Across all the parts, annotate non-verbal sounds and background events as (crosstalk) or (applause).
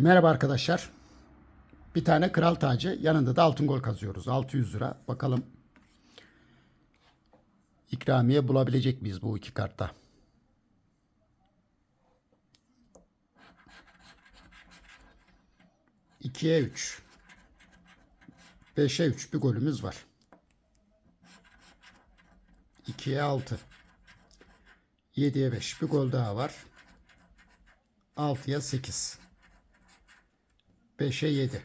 Merhaba arkadaşlar. Bir tane kral tacı yanında da altın gol kazıyoruz. 600 lira. Bakalım ikramiye bulabilecek miyiz bu iki kartta? İkiye 3. 5'e 3 bir golümüz var. 2'ye 6. 7'ye 5 bir gol daha var. 6'ya 8. 5'e 7.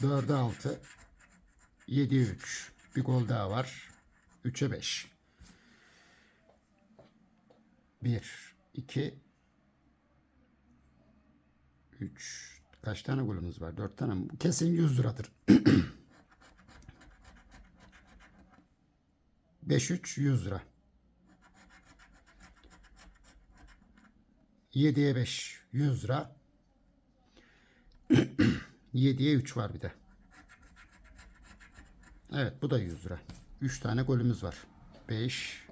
4'e 6. 7'ye 3. Bir gol daha var. 3'e 5. 1, 2, 3. Kaç tane golümüz var? 4 tane mi? Kesin 100 liradır. 5, 3, 100 lira. 7'ye 5, 100 lira. 7'ye 3 var bir de. Evet bu da 100 lira. 3 tane golümüz var. 5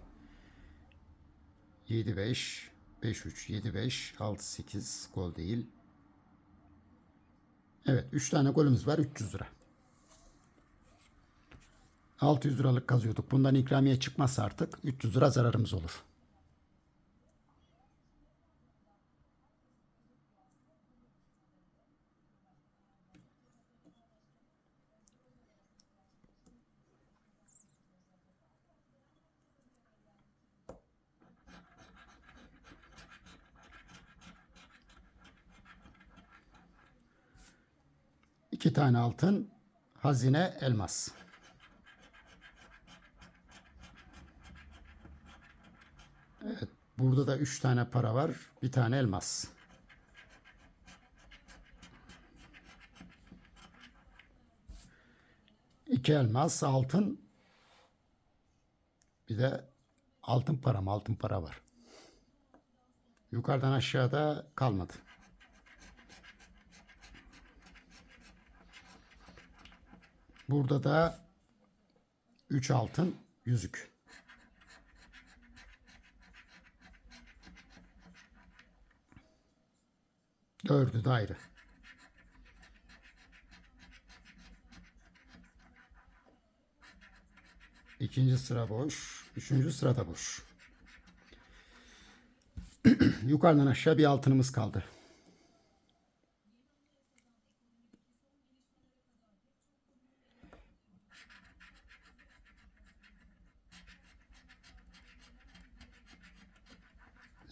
7 5 5 3 7 5 6 8 gol değil. Evet 3 tane golümüz var 300 lira. 600 liralık kazıyorduk. Bundan ikramiye çıkmazsa artık 300 lira zararımız olur. İki tane altın, hazine, elmas. Evet, burada da üç tane para var, bir tane elmas. İki elmas, altın, bir de altın para mı? Altın para var. Yukarıdan aşağıda kalmadı. Burada da 3 altın yüzük. Dördü de ayrı. İkinci sıra boş. Üçüncü sırada boş. (clears throat) Yukarıdan aşağı bir altınımız kaldı.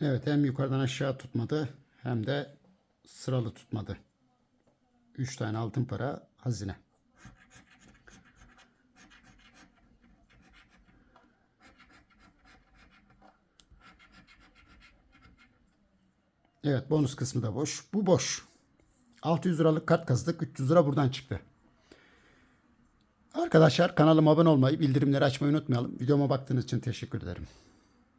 Evet hem yukarıdan aşağı tutmadı hem de sıralı tutmadı. 3 tane altın para hazine. Evet bonus kısmı da boş. Bu boş. 600 liralık kart kazdık. 300 lira buradan çıktı. Arkadaşlar kanalıma abone olmayı, bildirimleri açmayı unutmayalım. Videoma baktığınız için teşekkür ederim.